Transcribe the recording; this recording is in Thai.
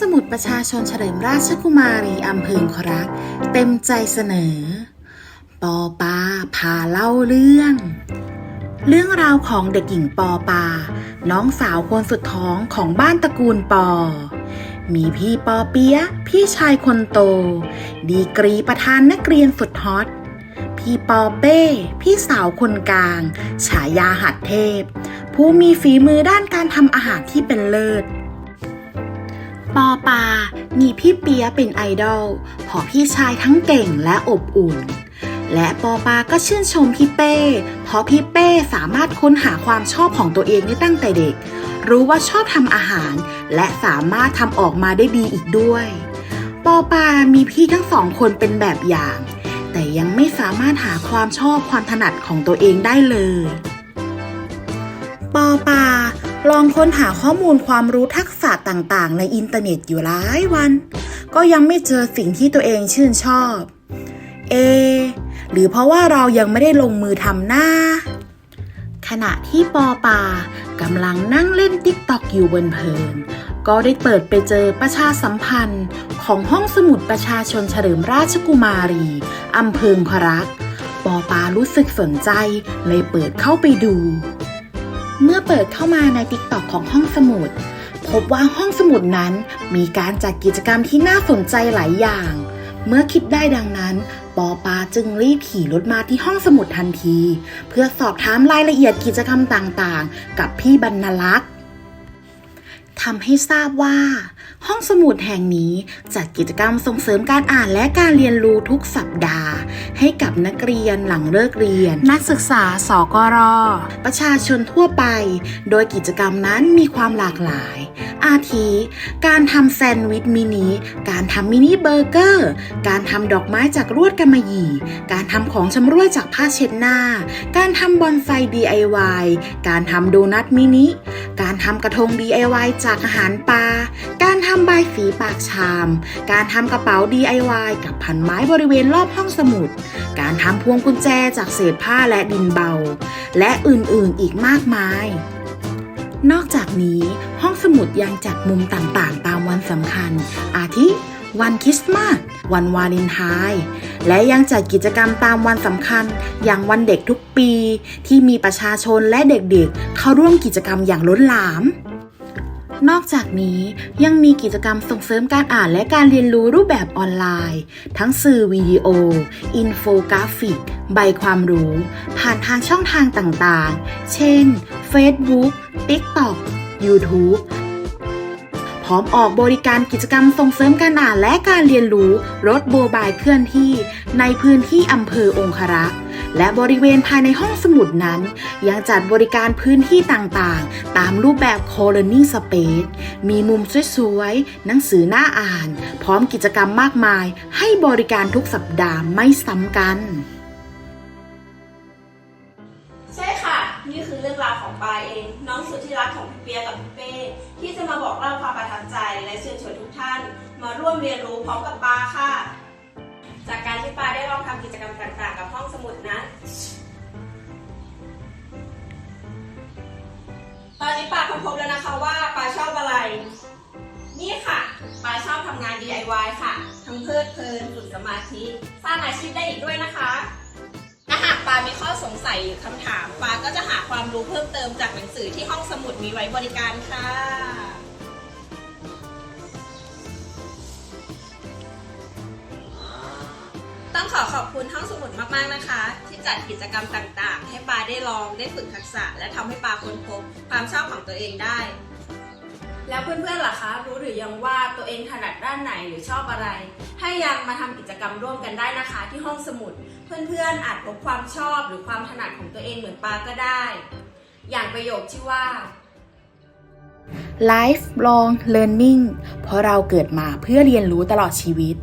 สมุดประชาชนเฉลิมราชกุมารีอำเภอครัก เต็มใจเสนอ ปอปาพาเล่าเรื่อง เรื่องราวของเด็กหญิงปอปา น้องสาวคนสุดท้องของบ้านตระกูลปอ มีพี่ปอเปียพี่ชายคนโต ดีกรีประธานนักเรียนสุดฮอตพี่ปอเป้ พี่สาวคนกลาง ฉายาหัดเทพ ผู้มีฝีมือด้านการทำอาหารที่เป็นเลิศ ปอปา มีพี่เปียเป็นไอดอลเพราะพี่ชายทั้งเก่งและอบอุ่น และปอปาก็ชื่นชมพี่เป้ เพราะพี่เป้สามารถค้นหาความชอบของตัวเองได้ตั้งแต่เด็ก รู้ว่าชอบทำอาหาร และสามารถทำออกมาได้ดีอีกด้วย ปอปา มีพี่ทั้งสองคนเป็นแบบอย่าง แต่ยังไม่สามารถหาความชอบความถนัดของตัวเองได้เลย ปอปา ลองค้นหาข้อมูลความรู้ทักษะต่างๆ ในอินเทอร์เน็ตอยู่หลายวัน ก็ยังไม่เจอสิ่งที่ตัวเองชื่นชอบ เอ หรือเพราะว่าเรายังไม่ได้ลงมือทำหน้า ขณะที่ปอปากำลังนั่งเล่นติ๊กตอกอยู่บนเพลิน ก็ได้เปิดไปเจอประชาสัมพันธ์ ของห้องสมุดประชาชนเฉลิมราชกุมารีอำเภอครักปอปารู้สึกสนใจเลยเปิดเข้าไปดู เมื่อเปิดเข้ามาในติ๊กตอกของห้องสมุด พบว่าห้องสมุดนั้นมีการจัดกิจกรรมที่น่าสนใจหลายอย่าง เมื่อคิดได้ดังนั้นปอปาจึงรีบขี่รถมาที่ห้องสมุดทันที เพื่อสอบถามรายละเอียดกิจกรรมต่างๆ กับพี่บรรณลักษ์ ทำให้ทราบว่า ห้องสมุดแห่งนี้จัดกิจกรรมส่งเสริมการอ่านและการเรียนรู้ทุกสัปดาห์ ให้กับนักเรียนหลังเลิกเรียน นักศึกษาสกร ประชาชนทั่วไป โดยกิจกรรมนั้นมีความหลากหลาย อาทิ การทำแซนด์วิชมินิ การทำมินิเบอร์เกอร์ การทำดอกไม้จากลวดกำมะหยี่ การทำของชำร่วยจากผ้าเช็ดหน้า การทำบอนไซ DIY การทำโดนัทมินิ การทำกระทง DIY จากอาหารปลา การทำใบสีปากชาม การทำกระเป๋า DIY กับพันไม้บริเวณรอบห้องสมุด การทำพวงกุญแจจากเศษผ้าและดินเบา และอื่นๆอีกมากมาย นอกจากนี้ห้องสมุดยังจัดมุมต่างๆ ตามวันสำคัญ อาทิ วันคริสต์มาส วันวาเลนไทน์ และยังจัดกิจกรรมตามวันสำคัญ อย่างวันเด็กทุกปี ที่มีประชาชนและเด็กๆ เข้าร่วมกิจกรรมอย่างล้นหลาม นอกจากนี้ยังมีกิจกรรมส่งเสริมการอ่านและการเรียนรู้รูปแบบออนไลน์ ทั้งสื่อวิดีโอ อินโฟกราฟิก ใบความรู้ ผ่านทางช่องทางต่างๆ เช่น Facebook TikTok YouTube พร้อมออกบริการกิจกรรมส่งเสริมการอ่านและการเรียนรู้ รถโบบายเคลื่อนที่ ในพื้นที่อำเภอองครักษ์และบริเวณภายในห้องสมุดนั้น ยังจัดบริการพื้นที่ต่างๆ ตามรูปแบบ Co-learning Space มีมุมสวยๆ หนังสือหน่าอ่าน พร้อมกิจกรรมมากมาย ให้บริการทุกสัปดาห์ไม่ซ้ำกัน นี่คือเรื่องราวของปายเอง น้องสุดที่รักของพี่เปียกับพี่เป้ที่จะมาบอกเล่าความประทับใจและเชิญชวนทุกท่าน มาร่วมเรียนรู้พร้อมกับปาค่ะ จากการที่ปาได้ลองทำกิจกรรมต่างๆ กับห้องสมุดนั้นตอนนี้ปาค้นพบแล้วนะคะว่าปาชอบอะไร นี่ค่ะปาชอบทำงาน DIY ค่ะ ทั้งเพลิดเพลินฝึกสมาธิ สร้างอาชีพได้อีกด้วยนะคะ ข้อสงสัยหรือคำถามปาก็จะหาความรู้เพิ่มเติมจากหนังสือที่ห้องสมุดมีไว้บริการค่ะต้องขอขอบคุณห้องสมุดมากๆนะคะ ที่จัดกิจกรรมต่างๆ ให้ปาได้ลองได้ฝึกทักษะ และทำให้ปาค้นพบความชอบของตัวเองได้ แล้วเพื่อนๆล่ะคะรู้หรือยังว่าตัวเองถนัดด้านไหนหรือชอบอะไร ให้ยังมาทำกิจกรรมร่วมกันได้นะคะ ที่ห้องสมุด เพื่อนๆอาจพบความชอบหรือความถนัดของตัวเองเหมือนปาก็ได้ อย่างประโยคที่ว่า Lifelong Learning เพราะเราเกิดมาเพื่อเรียนรู้ตลอดชีวิต